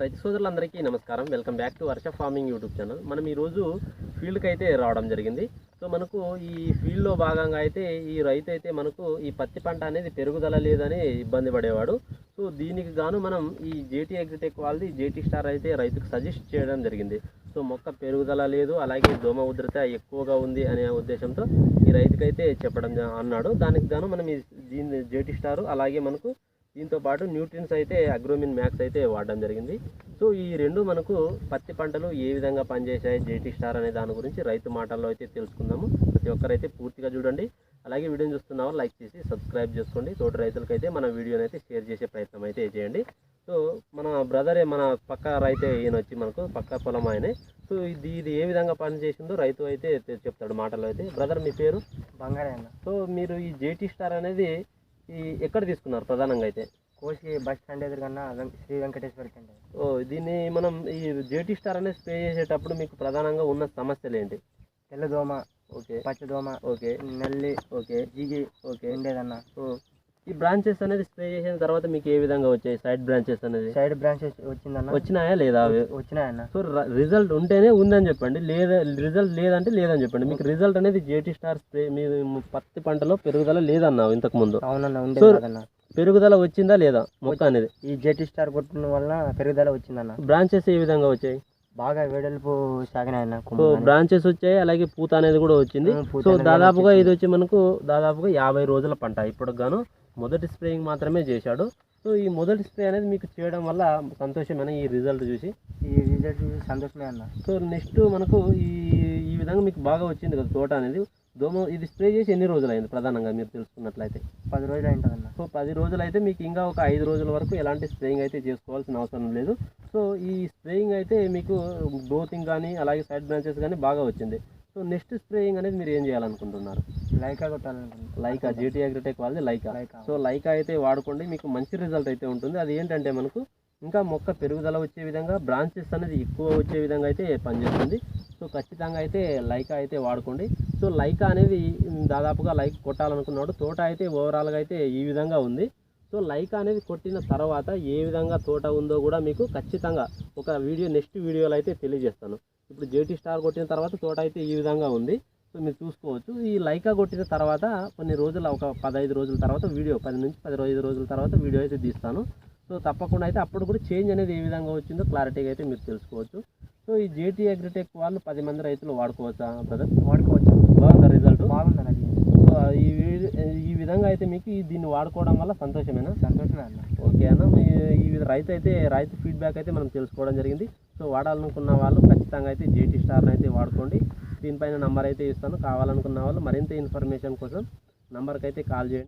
రైతు సోదరులందరికీ నమస్కారం. Welcome back to Varsha farming YouTube channel. మనం ఈరోజు ఫీల్డ్కి అయితే రావడం జరిగింది. సో మనకు ఈ ఫీల్డ్లో భాగంగా అయితే ఈ రైతు అయితే మనకు ఈ పత్తి పంట అనేది పెరుగుదల లేదని ఇబ్బంది పడేవాడు. సో దీనికి గాను మనం ఈ జేటీ ఎగ్జిటెక్ వాళ్ళది జేటీ స్టార్ అయితే రైతుకు సజెస్ట్ చేయడం జరిగింది. సో మొక్క పెరుగుదల లేదు అలాగే దోమ ఉధృత ఎక్కువగా ఉంది అనే ఉద్దేశంతో ఈ రైతుకైతే చెప్పడం అన్నాడు. దానికి గాను మనం ఈ దీని జేటీ స్టార్ అలాగే మనకు దీంతో పాటు న్యూట్రిన్స్ అయితే అగ్రోమిన్ మ్యాక్స్ అయితే వాడడం జరిగింది. సో ఈ రెండు మనకు పత్తి పంటలు ఏ విధంగా పనిచేశాయి జేటీ స్టార్ అనే దాని గురించి రైతు మాటల్లో అయితే తెలుసుకుందాము. ప్రతి ఒక్కరైతే పూర్తిగా చూడండి. అలాగే వీడియోని చూస్తున్నావా లైక్ చేసి సబ్స్క్రైబ్ చేసుకోండి. తోటి రైతులకైతే మన వీడియోని అయితే షేర్ చేసే ప్రయత్నం అయితే చేయండి. సో మన బ్రదరే మన పక్క రైతే ఈయన వచ్చి మనకు పక్క పొలం ఆయనే. సో ఇది ఇది ఏ విధంగా పనిచేసిందో రైతు అయితే చెప్తాడు మాటల్లో అయితే. బ్రదర్ మీ పేరు? బంగారే సో మీరు ఈ జేటీ స్టార్ అనేది ఈ ఎక్కడ తీసుకున్నారు ప్రధానంగా అయితే? కోసి బస్ స్టాండ్ ఎదురుకన్నా శ్రీ వెంకటేశ్వర ఓ దీన్ని మనం ఈ జేటీ స్టార్ అనేది స్ప్రే చేసేటప్పుడు మీకు ప్రధానంగా ఉన్న సమస్యలు ఏంటి? తెల్లదోమ ఓకే. పచ్చదోమ ఓకే. నల్లి ఓకే. జిగి ఓకే. ఉండేదన్న. ఓ. ఈ బ్రాంచెస్ అనేది స్ప్రే చేసిన తర్వాత మీకు ఏ విధంగా వచ్చాయి? సైడ్ బ్రాంచెస్ అనేది? సైడ్ బ్రాంచెస్ వచ్చిందన్న. వచ్చినాయా లేదా? అవి వచ్చినాయన్న. సో రిజల్ట్ ఉంటేనే ఉందని చెప్పండి. లేదా రిజల్ట్ లేదంటే లేదని చెప్పండి. మీకు రిజల్ట్ అనేది జేటీ స్టార్ స్ప్రే మీ పత్తి పంటలో పెరుగుదల లేదన్నావు ఇంతకు ముందు అవునన్న సో- పెరుగుదల వచ్చిందా లేదా మొక్క అనేది? ఈ జెటీ స్టార్ కొట్టడం వలన పెరుగుదల వచ్చిందన్న. బ్రాంచెస్ ఏ విధంగా వచ్చాయి? బాగా వెడల్పు సాగినాయన్న సో. బ్రాంచెస్ వచ్చాయి అలాగే పూత అనేది కూడా వచ్చింది. సో దాదాపుగా. ఇది వచ్చి మనకు దాదాపుగా యాభై రోజుల పంట. ఇప్పుడు గాను మొదటి స్ప్రేయింగ్ మాత్రమే చేశాడు. సో ఈ మొదటి స్ప్రే అనేది మీకు చేయడం వల్ల సంతోషమైన ఈ రిజల్ట్ చూసి? ఈ రిజల్ట్ చూసి సంతోషమే అన్న. సో నెక్స్ట్ మనకు ఈ ఈ విధంగా మీకు బాగా వచ్చింది కదా తోట అనేది. దోమ ఇది స్ప్రే చేసి ఎన్ని రోజులు అయింది ప్రధానంగా మీరు తెలుసుకున్నట్లయితే? పది రోజులు అయింటుందన్న సో పది రోజులు అయితే మీకు ఇంకా ఒక ఐదు రోజుల వరకు ఎలాంటి స్ప్రేయింగ్ అయితే చేసుకోవాల్సిన అవసరం లేదు. సో ఈ స్ప్రేయింగ్ అయితే మీకు గ్రోతింగ్ కానీ అలాగే సైడ్ బ్రాంచెస్ కానీ బాగా వచ్చింది. సో నెక్స్ట్ స్ప్రేయింగ్ అనేది మీరు ఏం చేయాలనుకుంటున్నారు? లైకా కొట్టాలనుకుంటున్నా. లైకా జీటీ అగ్రిటెక్ వాళ్ళది లైకా లైకా సో లైకా అయితే వాడుకోండి మీకు మంచి రిజల్ట్ అయితే ఉంటుంది. అది ఏంటంటే మనకు ఇంకా మొక్క పెరుగుదల వచ్చే విధంగా బ్రాంచెస్ అనేది ఎక్కువ వచ్చే విధంగా అయితే పనిచేస్తుంది. సో ఖచ్చితంగా అయితే లైకా అయితే వాడుకోండి. సో లైకా అనేది దాదాపుగా లైక్ కొట్టాలనుకున్నాడు తోట అయితే ఓవరాల్గా అయితే ఈ విధంగా ఉంది. సో లైకా అనేది కొట్టిన తర్వాత ఏ విధంగా తోట ఉందో కూడా మీకు ఖచ్చితంగా ఒక వీడియో నెక్స్ట్ వీడియోలో అయితే తెలియజేస్తాను. ఇప్పుడు జేటీ స్టార్ కొట్టిన తర్వాత తోట అయితే ఈ విధంగా ఉంది. సో మీరు చూసుకోవచ్చు. ఈ లైకా కొట్టిన తర్వాత కొన్ని రోజులు ఒక పదహైదు రోజుల తర్వాత వీడియో పది నుంచి పది ఐదు రోజుల తర్వాత వీడియో అయితే తీస్తాను. సో తప్పకుండా అయితే అప్పుడు కూడా చేంజ్ అనేది ఏ విధంగా వచ్చిందో క్లారిటీగా అయితే మీరు తెలుసుకోవచ్చు. సో ఈ జేటీ అగ్రిటెక్ వాళ్ళు పది మంది రైతులు వాడుకోవచ్చా బ్రదర్? వాడుకోవచ్చు. బాగుందా రిజల్ట్? అది సో ఈ ఈ విధంగా అయితే మీకు ఈ దీన్ని వాడుకోవడం వల్ల సంతోషమేనా? సంతోషమే అన్న. ఓకే అన్న. మీ ఈ విధ- రైతు అయితే రైతు ఫీడ్బ్యాక్ అయితే మనం తెలుసుకోవడం జరిగింది. సో వాడాలనుకున్న వాళ్ళు ఖచ్చితంగా అయితే జేటీ స్టార్ని అయితే వాడుకోండి. దీనిపైన నంబర్ అయితే ఇస్తాను. కావాలనుకున్న వాళ్ళు మరింత ఇన్ఫర్మేషన్ కోసం నంబర్కి అయితే కాల్ చేయండి.